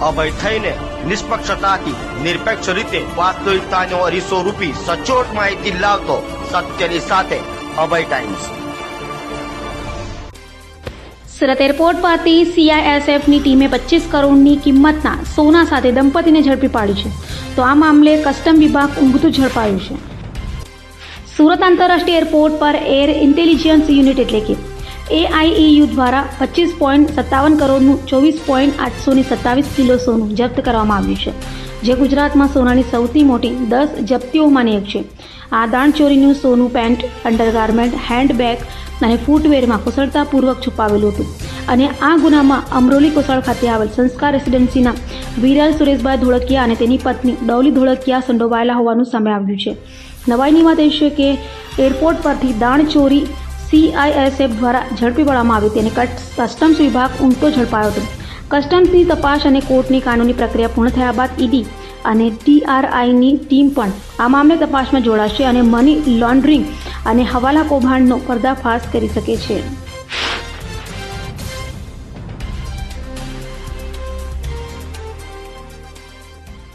અભય થઈને નિષ્પક્ષતાથી નિરપેક્ષ રીતે વાસ્તવિકતાનો અરીસો રૂપી સચોટ માહિતી લાવતો સત્યની સાથે અભય ટાઈમ્સ. સુરત એરપોર્ટ પરથી સીઆઈએસએફની ટીમે પચીસ કરોડની કિંમતના સોના સાથે દંપતીને ઝડપી પાડી છે. તો આ મામલે કસ્ટમ વિભાગ ઊંઘતું ઝડપાયું છે. સુરત આંતરરાષ્ટ્રીય એરપોર્ટ પર એર ઇન્ટેલિજન્સ યુનિટ એટલે કે એઆઈઈયુ દ્વારા પચીસ પોઈન્ટ સત્તાવન કરોડનું ચોવીસ પોઈન્ટ આઠસોની સત્તાવીસ કિલો સોનું જપ્ત કરવામાં આવ્યું છે, જે ગુજરાતમાં સોનાની સૌથી મોટી દસ જપ્તીઓમાંની એક છે. આ દાણચોરીનું સોનું પેન્ટ, અંડરગાર્મેન્ટ, હેન્ડબેગ અને ફૂટવેરમાં કુશળતાપૂર્વક છુપાવેલું હતું અને આ ગુનામાં અમરોલી કોસળ ખાતે આવેલ સંસ્કાર રેસિડેન્સીના વિરલ સુરેશભાઈ ધોળકિયા અને તેની પત્ની ડૌલી ધોળકિયા સંડોવાયેલા હોવાનું સામે આવ્યું છે. નવાઈની વાત એ છે કે એરપોર્ટ પરથી દાણચોરી સીઆઈએસએફ દ્વારા ઝડપી પાડવામાં આવી તેને કસ્ટમ્સ વિભાગ ઉમટો ઝડપાયો હતો. કસ્ટમ્સની તપાસ અને કોર્ટની કાનૂની પ્રક્રિયા પૂર્ણ થયા બાદ ઈડી અને ટીઆરઆઈની ટીમ પણ આ મામલે તપાસમાં જોડાશે અને મની લોન્ડરિંગ અને હવાલા કૌભાંડનો પર્દાફાશ કરી શકે છે.